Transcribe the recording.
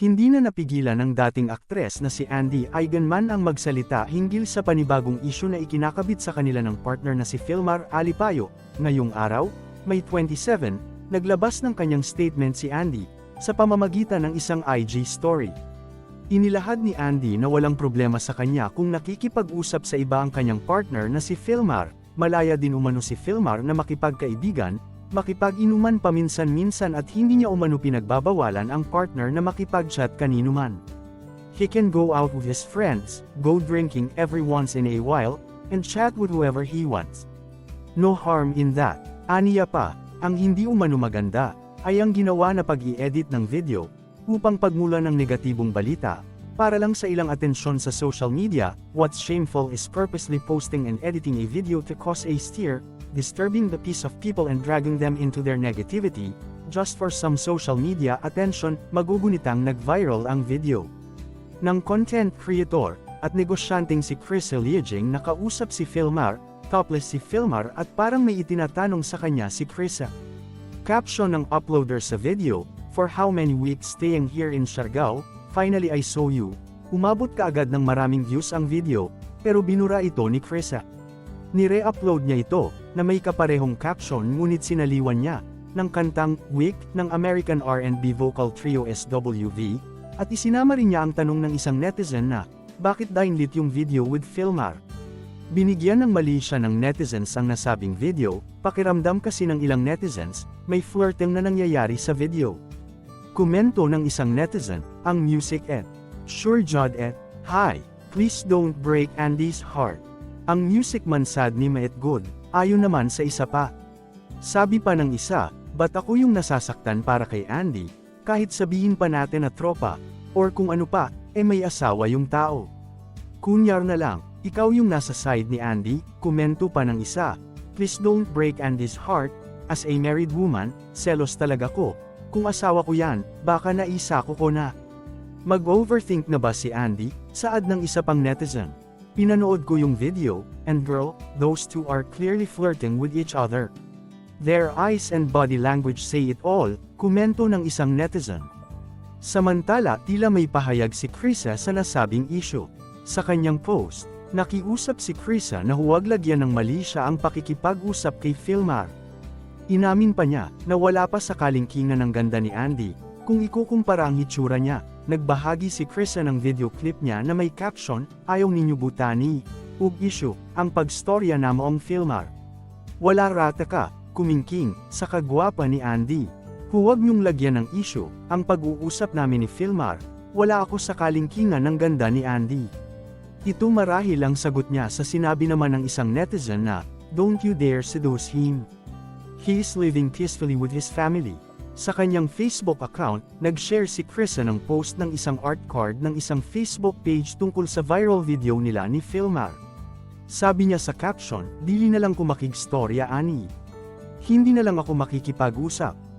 Hindi na napigilan ng dating aktres na si Andy Eigenman ang magsalita hinggil sa panibagong isyu na ikinakabit sa kanila ng partner na si Filmar Alipayo. Ngayong araw, May 27, naglabas ng kanyang statement si Andy, sa pamamagitan ng isang IG story. Inilahad ni Andy na walang problema sa kanya kung nakikipag-usap sa iba ang kanyang partner na si Filmar, malaya din umano si Filmar na makipagkaibigan, makipag-inuman paminsan-minsan at hindi niya umano pinagbabawalan ang partner na makipag-chat kanino man. He can go out with his friends, go drinking every once in a while, and chat with whoever he wants. No harm in that. Aniya pa, ang hindi umano maganda, ay ang ginawa na pag i-edit ng video, upang pagmula ng negatibong balita, para lang sa ilang atensyon sa social media, what's shameful is purposely posting and editing a video to cause a stir, disturbing the peace of people and dragging them into their negativity, just for some social media attention, magugunitang nag-viral ang video. Ng content creator, at negosyanteng si Chris Lieging nakausap si Filmar, topless si Filmar at parang may itinatanong sa kanya si Chris. Caption ng uploader sa video, For how many weeks staying here in Siargao, finally I saw you. Umabot kaagad ng maraming views ang video, pero binura ito ni Chris. Nire-upload niya ito, na may kaparehong caption ngunit sinaliwan niya, ng kantang Week ng American R&B vocal trio SWV, at isinama rin niya ang tanong ng isang netizen na, bakit lit yung video with Filmar? Binigyan ng mali siya ng netizens ang nasabing video, pakiramdam kasi ng ilang netizens, may flirting na nangyayari sa video. Komento ng isang netizen, ang music et. Sure Jod et, Hi, please don't break Andy's heart. Ang music man sad ni Maet Good, ayon naman sa isa pa. Sabi pa ng isa, ba't ako yung nasasaktan para kay Andy, kahit sabihin pa natin na tropa, or kung ano pa, eh may asawa yung tao. Kunyar na lang, ikaw yung nasa side ni Andy, komento pa ng isa. Please don't break Andy's heart, as a married woman, selos talaga ko. Kung asawa ko yan, baka naisa ko ko na. Mag-overthink na ba si Andy? Saad ng isa pang netizen. Pinanood ko yung video, and girl, those two are clearly flirting with each other. Their eyes and body language say it all, komento ng isang netizen. Samantala, tila may pahayag si Krisa sa nasabing issue. Sa kanyang post, nakiusap si Krisa na huwag lagyan ng mali siya ang pakikipag-usap kay Filmar. Inamin pa niya, na wala pa sa kalingkingan ng ganda ni Andy, kung ikukumpara ang hitsura niya, nagbahagi si Krisa ng video clip niya na may caption, Ayaw ninyo butani, ug issue, ang pagstorya na moong Filmar. Wala rata ka, kumingking, sa kagwapa ni Andy. Huwag niyong lagyan ng issue, ang pag-uusap namin ni Filmar, wala ako sa kalingkingan ng ganda ni Andy. Ito marahil ang sagot niya sa sinabi naman ng isang netizen na, Don't you dare seduce him. He is living peacefully with his family. Sa kanyang Facebook account, nag-share si Krisa ng post ng isang art card ng isang Facebook page tungkol sa viral video nila ni Filmar. Sabi niya sa caption, dili na lang ko makigstorya ani. Hindi na lang ako makikipag-usap.